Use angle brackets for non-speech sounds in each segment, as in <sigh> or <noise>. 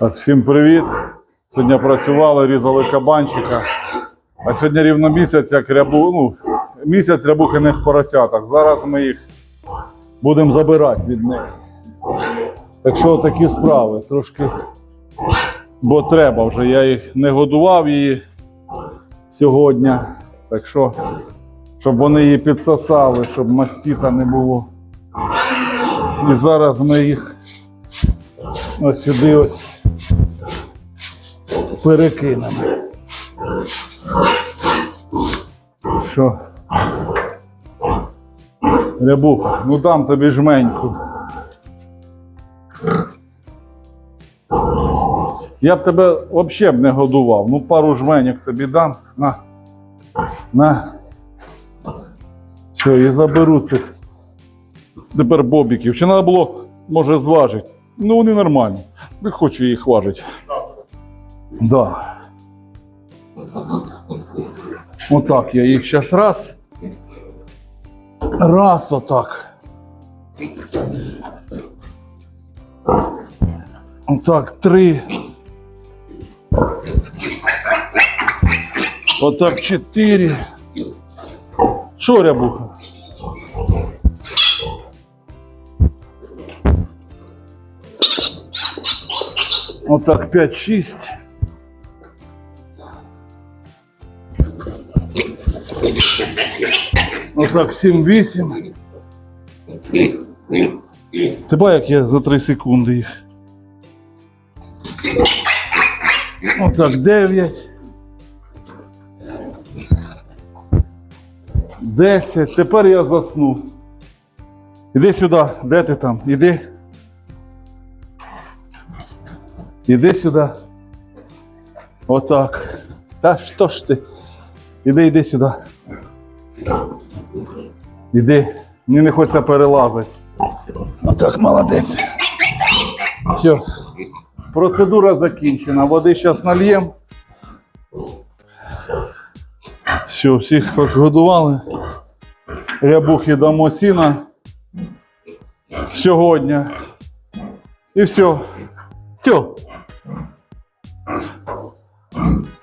Так, всім привіт. Сьогодні працювали, різали кабанчика. А сьогодні рівно місяць, як рябу, ну, місяць рябухиних поросяток. Зараз ми їх будемо забирати від неї. Так що такі справи. Трошки, бо треба вже. Я їх не годував її сьогодні. Так що, щоб вони її підсосали, щоб мастіта не було. І зараз ми їх ось сюди ось перекинемо. Що? Рябух, ну дам тобі жменьку. Я б тебе взагалі б не годував. Ну, пару жменьок тобі дам. На. На. Все, і заберу цих тепер бобіків. Чи треба було, може, зважити? Ну, вони нормальні. Не хочу їх важити. Да. Отак я їх зараз раз. Раз отак. Отак, три. Отак, чотири. Що, рябуха? Отак 5-6. Отак 7-8. Ти бачиш, як я за 3 секунди їх. Отак 9. 10. Тепер я засну. Іди сюди. Де ти там? Іди. Іди сюди. Отак. Та що ж ти? Іди, іди сюди. Іди. Мені не хочеться перелазити. Отак, молодець. Все. Процедура закінчена. Води зараз нальєм. Все, всіх годували. Рябухи дамо сіна. Сьогодні. І все. Все.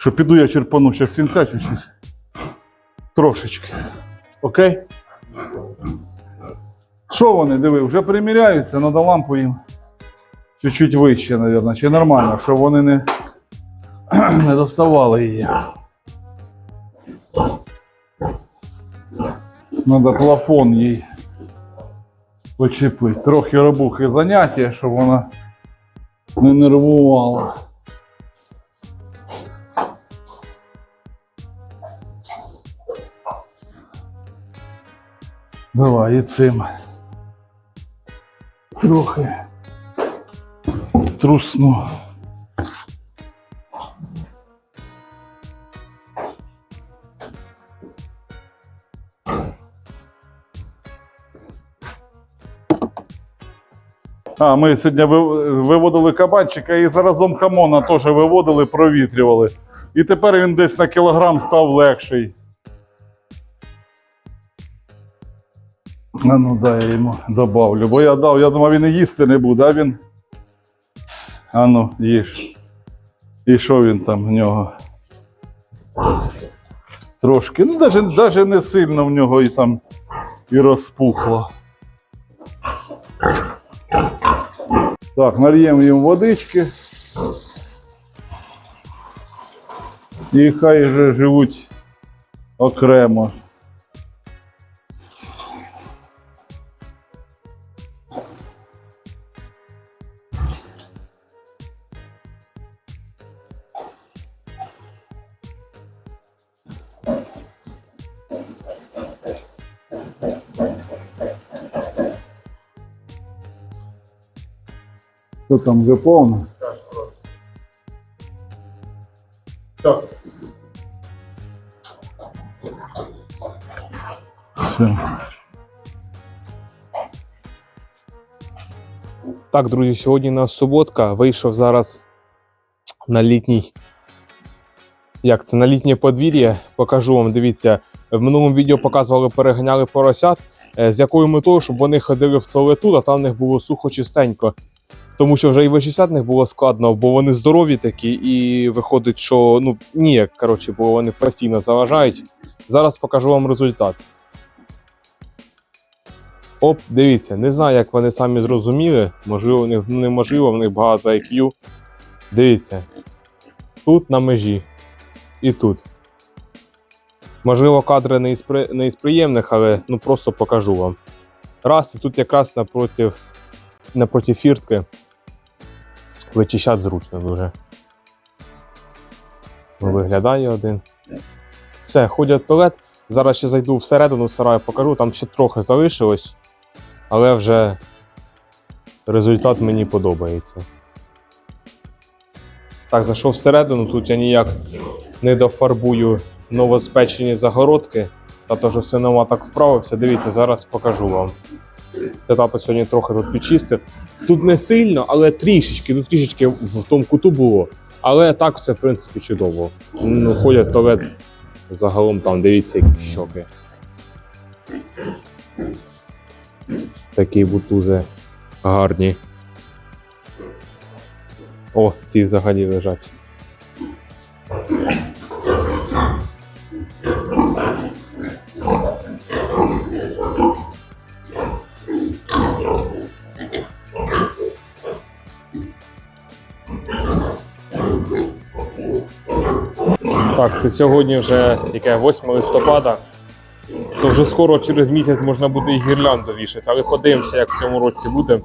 Що піду я черпану зараз сінця чуть-чуть. Трошечки. Окей? Що вони, диви, вже приміряються, треба лампу їм чуть-чуть вище, мабуть. Чи нормально, щоб вони не, <clears throat> не доставали її. Треба плафон їй почепити. Трохи робухи заняття, щоб вона не нервувала. Давай і цим. Трохи трусну. А, ми сьогодні ви- виводили кабанчика і заразом хамона теж виводили, провітрювали. І тепер він десь на кілограм став легший. А ну дай я йому добавлю. Бо я дав, я думав, він і їсти не буде, а він. А ну, їж. І що він там в нього? Трошки. Ну, навіть, навіть не сильно в нього і там і розпухло. Так, нальємо їм водички. І хай же живуть окремо. Що там вже повно? Все. Так, друзі, сьогодні у нас суботка. Вийшов зараз на літній. Як це на літнє подвір'я? Покажу вам. Дивіться, в минулому відео показували, переганяли поросят. Е, З якою метою, щоб вони ходили в туалету, а там в них було сухо чистенько. Тому що вже і вишістятних було складно, бо вони здорові такі, і виходить, що ну ніяк, коротше, бо вони постійно заважають. Зараз покажу вам результат. Оп, дивіться, не знаю, як вони самі зрозуміли. Можливо, у ну, неможливо, в них багато IQ. Дивіться. Тут на межі. І тут. Можливо, кадри не із, при... не із приємних, але ну просто покажу вам. Раз, і тут якраз напроти, напроти фіртки вичищати зручно дуже. Ну, Виглядає один. Все, ходять в туалет. Зараз ще зайду всередину сараю, покажу, там ще трохи залишилось, але вже результат мені подобається. Так, зайшов всередину, тут я ніяк не дофарбую новоспечені загородки. Та вже все нема так вправився. Дивіться, зараз покажу вам. Це тато сьогодні трохи тут підчистив. Тут не сильно, але трішечки, ну трішечки в тому куту було. Але так все, в принципі, чудово. Ну, ходять туалет загалом там, дивіться, які щоки. Такі бутузи гарні. О, ці взагалі лежать. Так, це сьогодні вже яке 8 листопада. То вже скоро через місяць можна буде і гірлянду вішати, але подивимося, як в цьому році буде.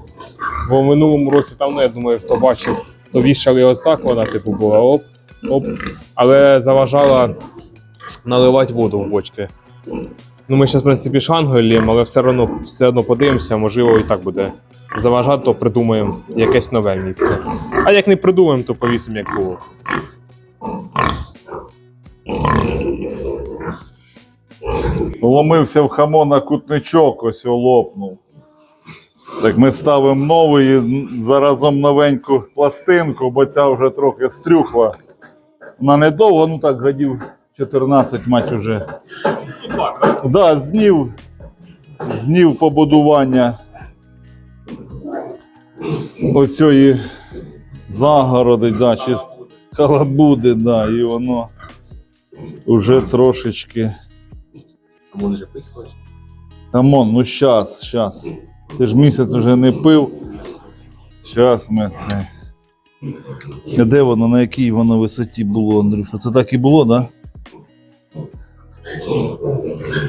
Бо в минулому році там, я думаю, хто бачив, то вішали отак вона, типу, була оп, оп. Але заважала наливати воду в бочки. Ну, ми зараз, в принципі, шангою але все одно, все одно подивимося, можливо, і так буде заважати, то придумаємо якесь нове місце. А як не придумаємо, то повісимо, як було. Вломився в хамона кутничок, ось лопнув. Так ми ставимо новий, заразом новеньку пластинку, бо ця вже трохи стрюхла. Вона недовго, ну так годів 14 мать уже. Да, знів, знів побудування оцієї загороди, да, чи калабуди, да, і воно вже трошечки. Камон, ну щас, щас. Ти ж місяць вже не пив. Щас ми це. А де воно, на якій воно висоті було, Андрюша? Це так і було, так? Да?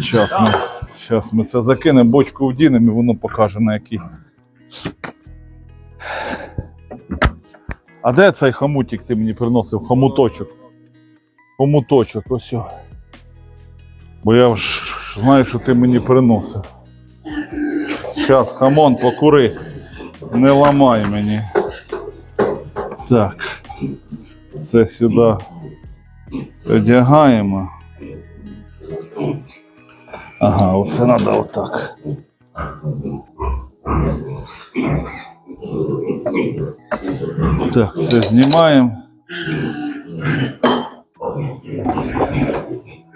Щас ми, щас ми це закинемо, бочку вдінемо і воно покаже на якій. А де цей хомутик ти мені приносив? Хомуточок. Хомуточок, ось. Бо я ж знаю, що ти мені приносив. Щас, хамон, покури. Не ламай мені. Так. Це сюди одягаємо. Ага, оце треба отак. Так, це знімаємо.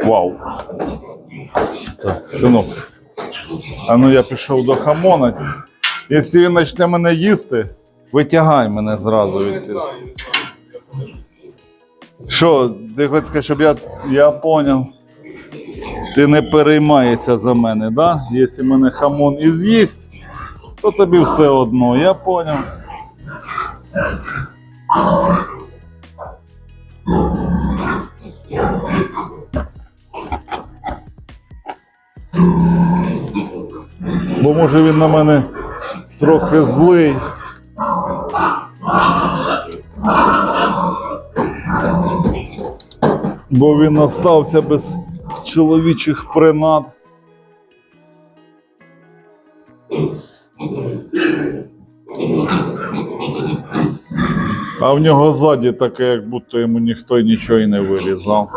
Вау. Так, синок. А ну я пішов до хамона. Якщо він почне мене їсти, витягай мене зразу від цього. Що, ти хочеш сказати, щоб я, я поняв. Ти не переймаєшся за мене, да? Якщо мене хамон і з'їсть, то тобі все одно, я поняв. Може він на мене трохи злий. Бо він остався без чоловічих принад. А в нього ззаді таке, як будто йому ніхто нічого і не вирізав.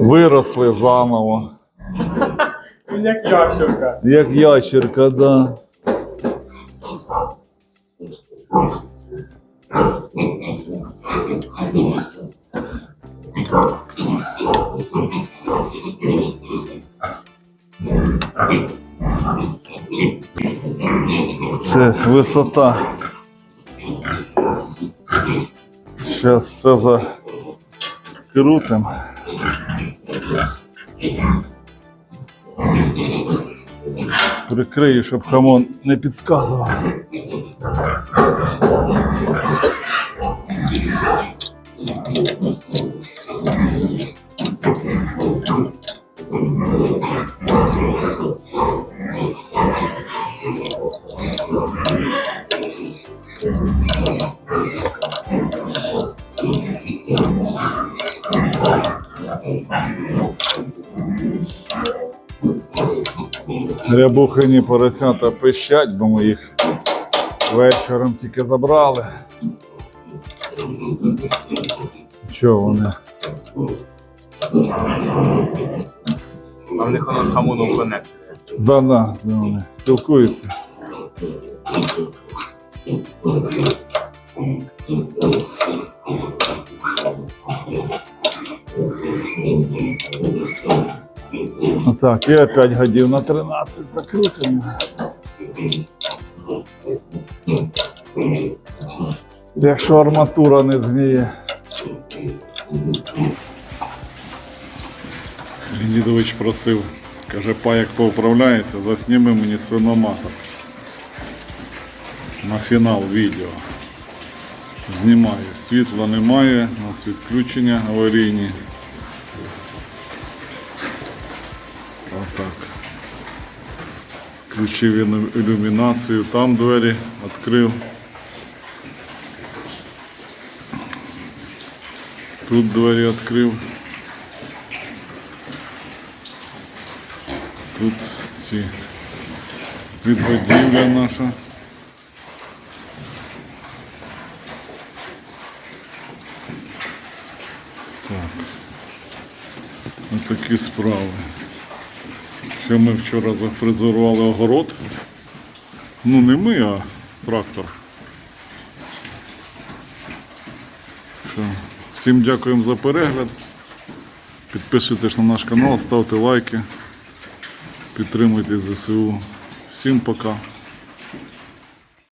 Виросли заново. Як ящерка. Як ящерка, да. Це висота. Зараз це закрутим. Прикрию, щоб хамон не підказував. Рябухані поросята пищать, бо ми їх вечором тільки забрали. Що вони? А в них воно хамоном конект. Да, да, да, вони спілкуються. Так, і опять годів на 13 закрутимо. Якщо арматура не згніє. Леонідович просив, каже, паяк поуправляється, засніми мені свиноматор. На фінал відео. Знімаю. Світла немає, у нас відключення аварійні. Включив ілю- ілюмінацію, там двері відкрив. Тут двері відкрив. Тут ці відбудівля наша. Так. Ось такі справи. Ще ми вчора зафрезерували огород. Ну не ми, а трактор. Що, всім дякуємо за перегляд. Підписуйтесь на наш канал, ставте лайки. Підтримуйте ЗСУ. Всім пока.